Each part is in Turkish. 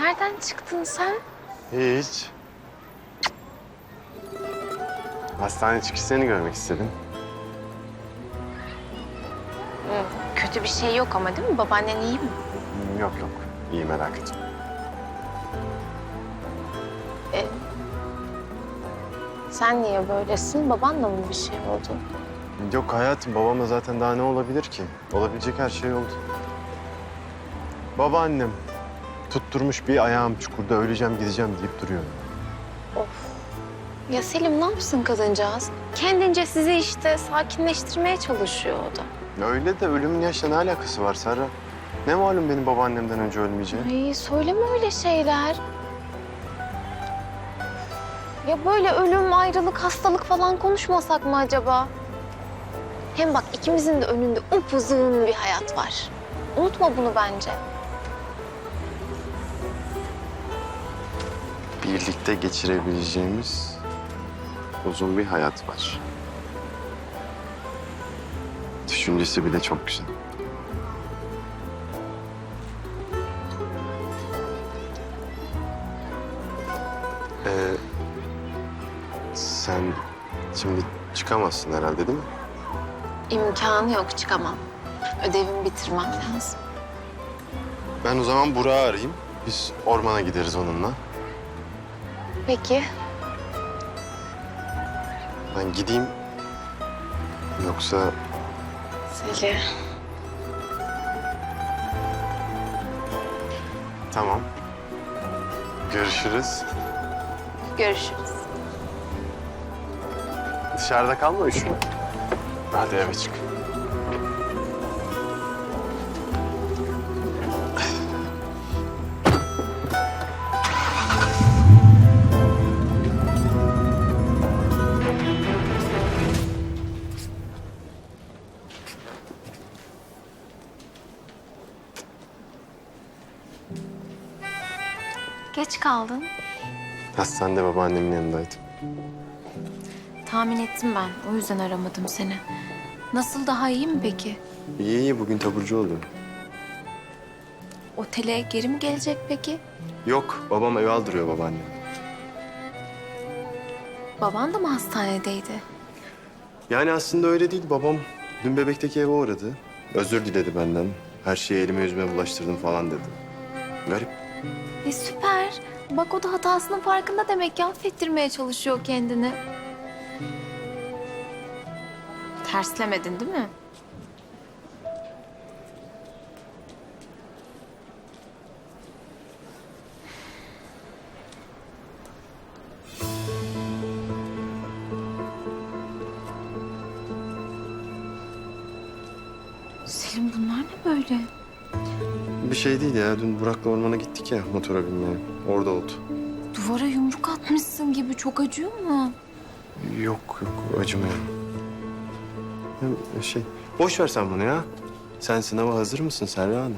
Nereden çıktın sen? Hiç. Hastane çıkışlarını görmek istedim. Kötü bir şey yok ama değil mi? Babaannen iyi mi? Yok yok. İyi merak etme. E, sen niye böylesin? Babanla mı bir şey oldu? Yok hayatım babamla zaten daha ne olabilir ki? Olabilecek her şey oldu. Babaannem tutturmuş bir ayağım çukurda öleceğim gideceğim deyip duruyor. Of. Ya Selim ne yapsın kadıncağız? Kendince sizi işte sakinleştirmeye çalışıyor o da. Öyle de ölümün yaşla ne alakası var Serra? Ne malum benim babaannemden önce ölmeyeceği? Ay söyleme öyle şeyler. Ya böyle ölüm, ayrılık, hastalık falan konuşmasak mı acaba? Hem bak ikimizin de önünde upuzun bir hayat var. Unutma bunu bence. Birlikte geçirebileceğimiz uzun bir hayat var. Düşüncesi bile çok güzel. Ee, sen şimdi çıkamazsın herhalde değil mi? İmkanı yok çıkamam. Ödevimi bitirmem lazım. Ben o zaman Burak'ı arayayım. Biz ormana gideriz onunla. Peki. Ben gideyim. Yoksa Selim. tamam. Görüşürüz. Görüşürüz. Dışarıda kalma üşüme. Hadi eve çık. Geç kaldın. Hastanede babaannemin yanındaydım. Tahmin ettim ben. O yüzden aramadım seni. Nasıl daha iyi mi peki? İyi iyi bugün taburcu oldu. Otele geri mi gelecek peki? Yok babam eve aldırıyor babaannem. Baban da mı hastanedeydi? Yani aslında öyle değil babam. Dün bebekteki eve uğradı. Özür diledi benden. Her şeyi elime yüzüme bulaştırdım falan dedi. Garip. E süper. Bak o da hatasının farkında demek ki affettirmeye çalışıyor kendini. Terslemedin değil mi? Selim bunlar ne böyle? Bir şey değil ya. Dün Burak'la ormana gittik ya motora binmeye. Orada oldu. Duvara yumruk atmışsın gibi çok acıyor mu? Yok yok acımıyor. Ya, şey boş ver sen bunu ya. Sen sınava hazır mısın Serra Hanım?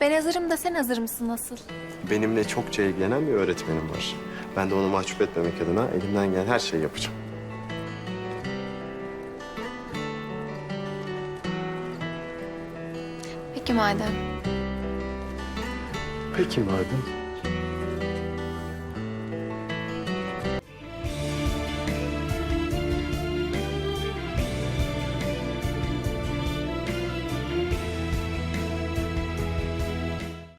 Ben hazırım da sen hazır mısın nasıl? Benimle çokça ilgilenen bir öğretmenim var. Ben de onu mahcup etmemek adına elimden gelen her şeyi yapacağım. Peki madem. Peki madem.